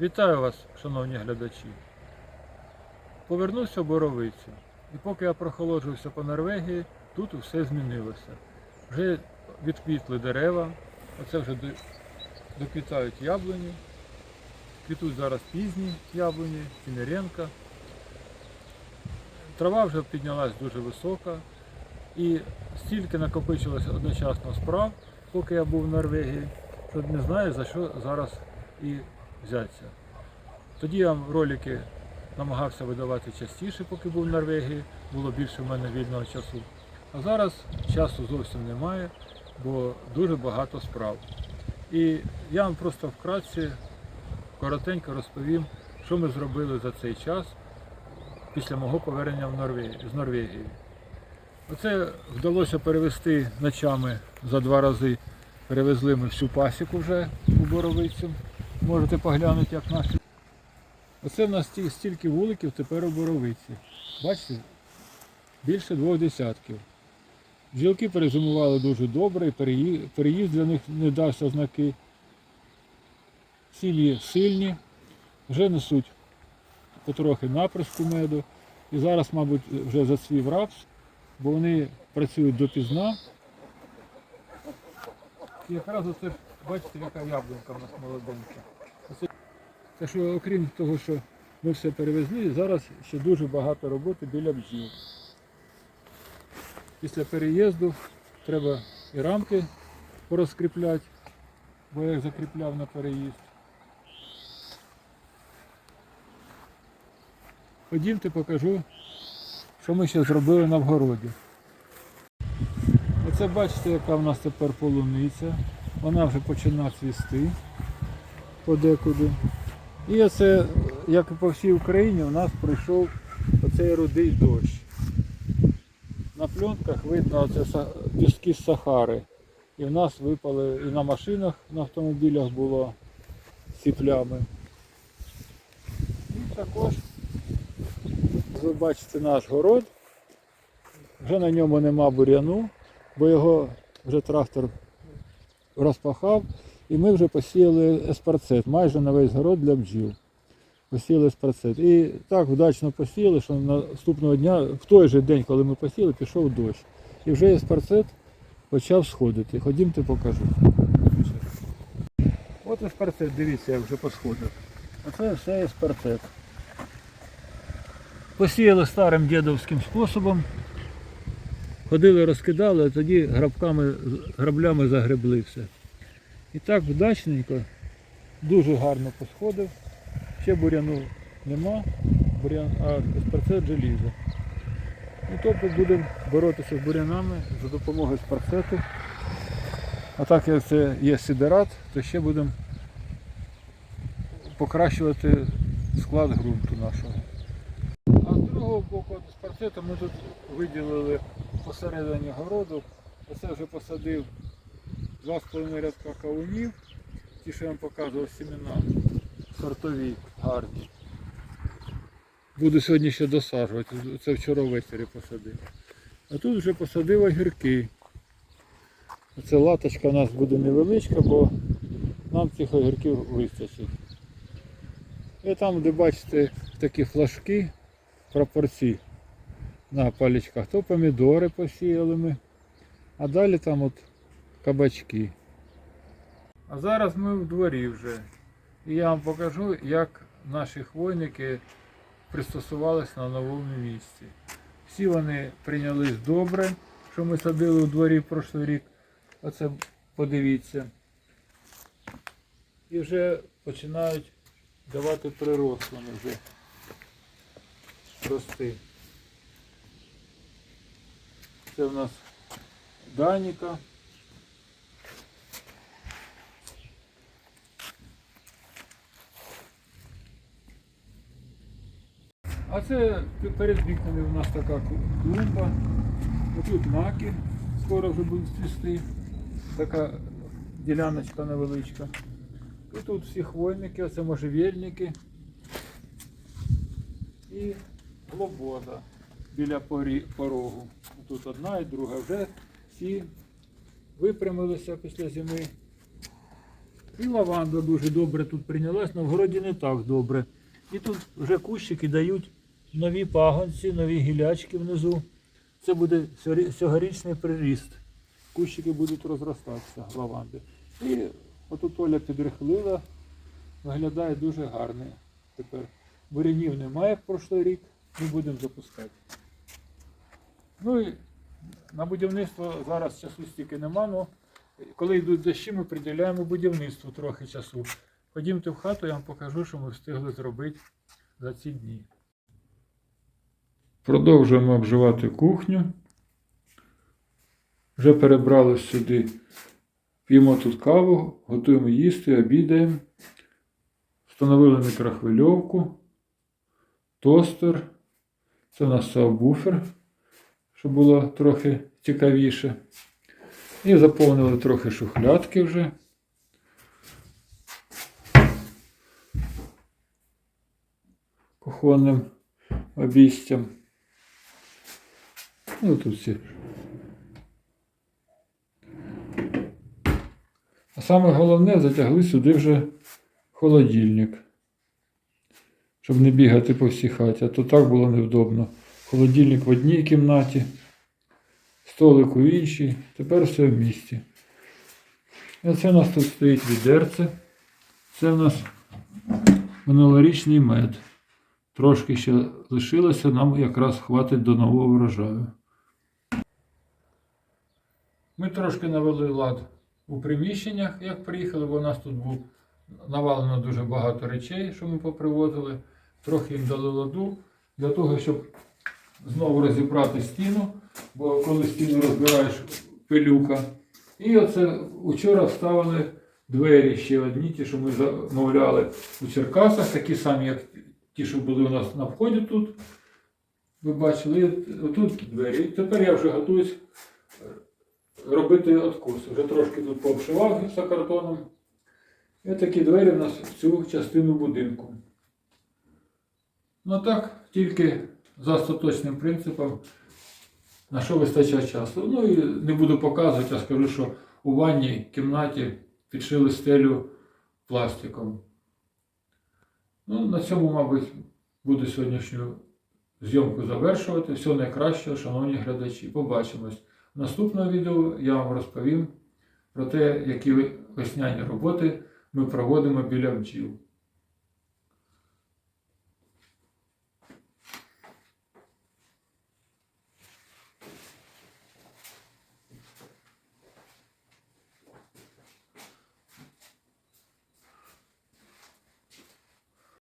Вітаю вас, шановні глядачі. Повернувся в Боровицю. І поки я прохолоджувався по Норвегії, тут все змінилося. Вже відквітли дерева, оце вже доквітають яблуні. Квітуть зараз пізні яблуні, Тінеренка. Трава вже піднялась дуже висока. І стільки накопичилося одночасно справ, поки я був в Норвегії, що не знаю за що зараз і взятися. Тоді я ролики намагався видавати частіше, поки був в Норвегії, було більше в мене вільного часу. А зараз часу зовсім немає, бо дуже багато справ. І я вам просто вкратце коротенько розповім, що ми зробили за цей час після мого повернення в Норвегію, з Норвегії. Оце вдалося перевезти ночами за два рази. Перевезли ми всю пасіку вже у Боровицю. Можете поглянути, як наші. Оце в нас стільки вуликів тепер у Боровиці. Бачите? Більше двох десятків. Бджілки перезимували дуже добре, переїзд для них не дався знаки. Сім'ї сильні, вже несуть потрохи наприску меду. І зараз, мабуть, вже зацвів рапс, бо вони працюють допізна. І якраз оце, бачите, яка яблунька в нас молоденька. Оце, що окрім того, що ми все перевезли, зараз ще дуже багато роботи біля бджіл. Після переїзду треба і рамки порозкріпляти, бо я їх закріпляв на переїзд. Ходімте, покажу, що ми ще зробили на вгороді. Оце бачите, яка в нас тепер полуниця. Вона вже починає цвісти подекуди. І оце, як і по всій Україні, у нас прийшов оцей рудий дощ. На пленках видно оце піски з Сахари. І в нас випали, і на машинах, на автомобілях було ці плями. І також ви бачите наш город. Вже на ньому нема бур'яну, бо його вже трактор розпахав. І ми вже посіяли еспарцет, майже на весь город для бджіл. Посіяли еспарцет. І так вдачно посіяли, що наступного дня, в той же день, коли ми посіяли, пішов дощ. І вже еспарцет почав сходити. Ходімте покажу. От еспарцет, дивіться, як вже посходив. Оце все еспарцет. Посіяли старим дідовським способом. Ходили, розкидали, а тоді грабками, граблями загребли все. І так вдачненько, дуже гарно посходив. Ще буряну нема, бурян, а еспарцет желізо. І тобто будемо боротися з бурянами за допомогою спарцету. А так як це є сидерат, то ще будемо покращувати склад ґрунту нашого. А з другого боку спарцету ми тут виділили посередині городу. Оце вже посадив два з половиною рядка кавунів. Ті, що я вам показував сімена. Сортові, гарні. Буду сьогодні ще досаджувати. Це вчора ввечері посадив. А тут вже посадив огірки. Оце латочка у нас буде невеличка, бо нам цих огірків вистачить. І там, де бачите, такі флажки прапорці на палічках, то помідори посіяли ми, а далі там от кабачки. А зараз ми в дворі вже. І я вам покажу, як наші хвойники пристосувалися на новому місці. Всі вони прийнялись добре, що ми садили у дворі в прошлий рік. Оце подивіться. І вже починають давати прирослими вже рости. Це в нас Даніка. А це перед вікнами у нас така клумба. Тут маки скоро вже будуть цвісти. Така діляночка невеличка. І тут всі хвойники, оце можжевельники. І глобода біля порогу. Тут одна і друга вже всі випрямилися після зими. І лаванда дуже добре тут прийнялась, на вгороді не так добре. І тут вже кущики дають нові пагонці, нові гілячки внизу. Це буде сьогорічний приріст. Кущики будуть розростатися лаванди. І отут Оля підрихлила, виглядає дуже гарно тепер. Бурянів немає як прошлий рік, ми будемо запускати. Ну і на будівництво зараз часу стільки нема, але коли йдуть дощі, ми приділяємо будівництву трохи часу. Ходімте в хату, я вам покажу, що ми встигли зробити за ці дні. Продовжуємо обживати кухню. Вже перебрали сюди. П'ємо тут каву, готуємо їсти, обідаємо. Встановили мікрохвильовку, тостер. Це у нас сабвуфер, щоб було трохи цікавіше. І заповнили трохи шухлядки вже. Кухонним обійстям. Ну, тут всі. А саме головне затягли сюди вже холодильник. Щоб не бігати по всій хаті, а то так було невдобно. Холодильник в одній кімнаті, столик у іншій, тепер все в місті. І оце у нас тут стоїть відерце. Це у нас минулорічний мед. Трошки ще лишилося, нам якраз хватить до нового врожаю. Ми трошки навели лад у приміщеннях, як приїхали, бо у нас тут був навалено дуже багато речей, що ми попривозили. Трохи їм дали ладу для того, щоб знову розібрати стіну, бо коли стіну розбираєш пилюка. І оце вчора вставили двері ще одні, ті, що ми замовляли у Черкасах, такі самі, як ті, що були у нас на вході тут. Ви бачили, і отут двері. І тепер я вже готуюсь робити откус. Вже трошки тут пообшивав гіпсокартоном. І такі двері у нас в цю частину будинку. Ну так, тільки за остаточним принципом, на що вистачає часу. Ну і не буду показувати, а скажу, що у ванній кімнаті підшили стелю пластиком. Ну, на цьому, мабуть, буду сьогоднішню зйомку завершувати. Всього найкращого, шановні глядачі. Побачимось. В наступному відео я вам розповім про те, які весняні роботи ми проводимо біля бджіл.